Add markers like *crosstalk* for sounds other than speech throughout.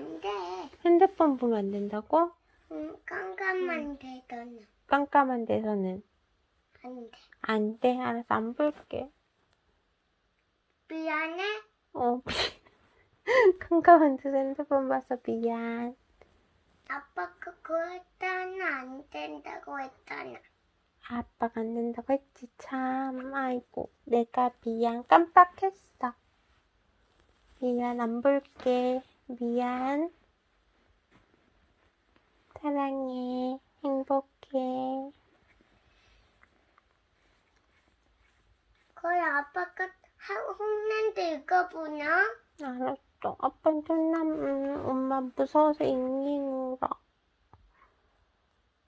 안 돼. 핸드폰 보면 안 된다고? 응, 깜깜한 데서는 깜깜한 데서는 안 돼. 안 돼. 알았어, 안 볼게. 미안해. 어, *laughs* 깜깜한 데서 핸드폰 봐서 미안. 아빠가 그랬잖아. 안 된다고 했잖아. 아빠가 안 된다고 했지, 참. 아이고, 내가 미안. 깜빡했어. 미안, 안 볼게. 미안. 사랑해. 행복해. 그래, 아빠가 하- 혼낸데 읽어보나? 알았어. 아빠는 혼남, 음, 엄마 무서워서 잉잉 울어.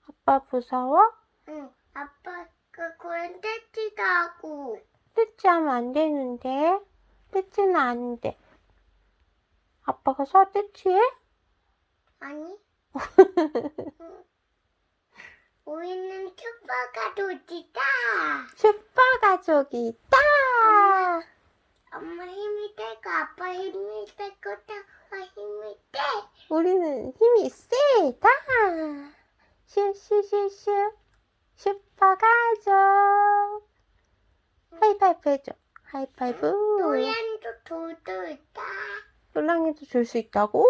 아빠 무서워? 응, 아빠가 그런 떼지도 하고. 뜯지하면 안 되는데. 뜯지는 안 돼. 아빠가 서 뜯지해? 아니? 응. *laughs* 우리는 슈퍼가 도지다. 슈퍼 가족이 있다. 엄마 힘이 되고 아빠 힘이 되고 다 힘이 돼. 우리는 힘이 세다. 슈슈슈슈. 슈퍼 가족. 하이파이브 해줘. 하이파이브. 노란도 돌도 있다. 노랑이도 줄 수 있다고?